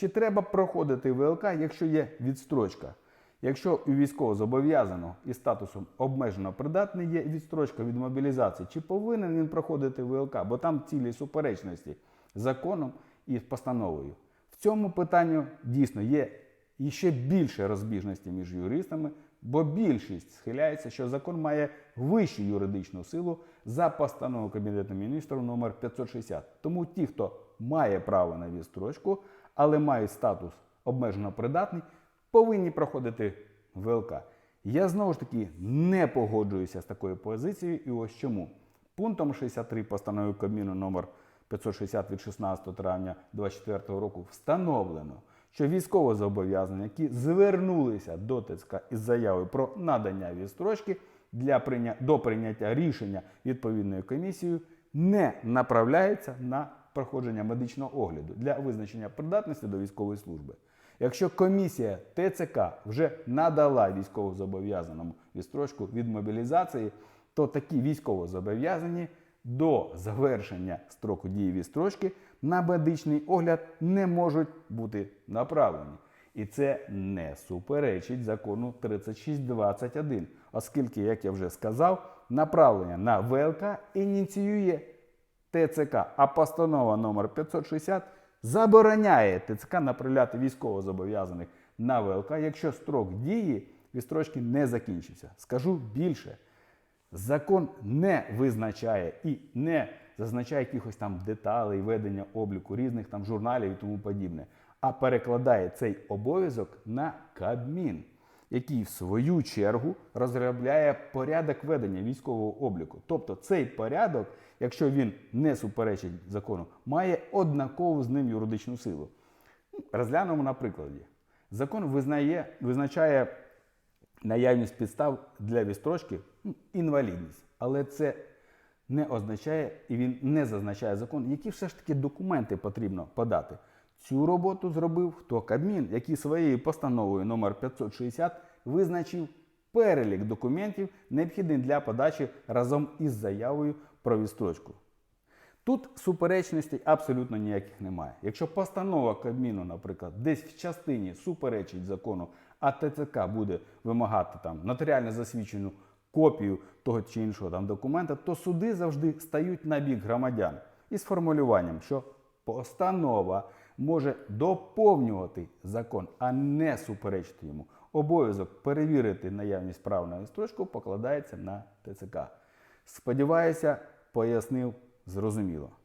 Чи треба проходити ВЛК, якщо є відстрочка? Якщо у військовозобов'язаного із статусом обмежено придатний є відстрочка від мобілізації, чи повинен він проходити ВЛК? Бо там цілі суперечності законом і постановою. В цьому питанні дійсно є і ще більше розбіжності між юристами, бо більшість схиляється, що закон має вищу юридичну силу за постановою Кабінету міністрів номер 560. Тому ті, хто має право на відстрочку, але мають статус обмежено придатний, повинні проходити ВЛК. Я знову ж таки не погоджуюся з такою позицією, і ось чому. Пунктом 63 постанови Кабміну номер 560 від 16 травня 2024 року встановлено, що військовозобов'язані, які звернулися до ТЦК із заявою про надання відстрочки для прийня... до прийняття рішення відповідною комісією, не направляються на проходження медичного огляду для визначення придатності до військової служби. Якщо комісія ТЦК вже надала військовозобов'язаному відстрочку від мобілізації, то такі військовозобов'язані до завершення строку дії відстрочки на медичний огляд не можуть бути направлені. І це не суперечить закону 3621, оскільки, як я вже сказав, направлення на ВЛК ініціює ТЦК, а постанова номер 560 забороняє ТЦК направляти військовозобов'язаних на ВЛК, якщо строк дії відстрочки не закінчився. Скажу більше. Закон не визначає і не зазначає якихось там деталей ведення обліку різних там журналів і тому подібне, а перекладає цей обов'язок на Кабмін, який в свою чергу розробляє порядок ведення військового обліку. Тобто цей порядок, якщо він не суперечить закону, має однакову з ним юридичну силу. Розглянемо на прикладі. Закон визнає, визначає наявність підстав для відстрочки ну, інвалідність. Але це не означає і він не зазначає закон, які все ж таки документи потрібно подати. Цю роботу зробив хто Кабмін, який своєю постановою номер 560 визначив перелік документів, необхідних для подачі разом із заявою про відстрочку. Тут суперечностей абсолютно ніяких немає. Якщо постанова Кабміну, наприклад, десь в частині суперечить закону, а ТЦК буде вимагати там нотаріально засвідчену копію того чи іншого там документа, то суди завжди стають на бік громадян із формулюванням, що постанова може доповнювати закон, а не суперечити йому. Обов'язок перевірити наявність прав на відстрочку покладається на ТЦК. Сподіваюся, пояснив зрозуміло.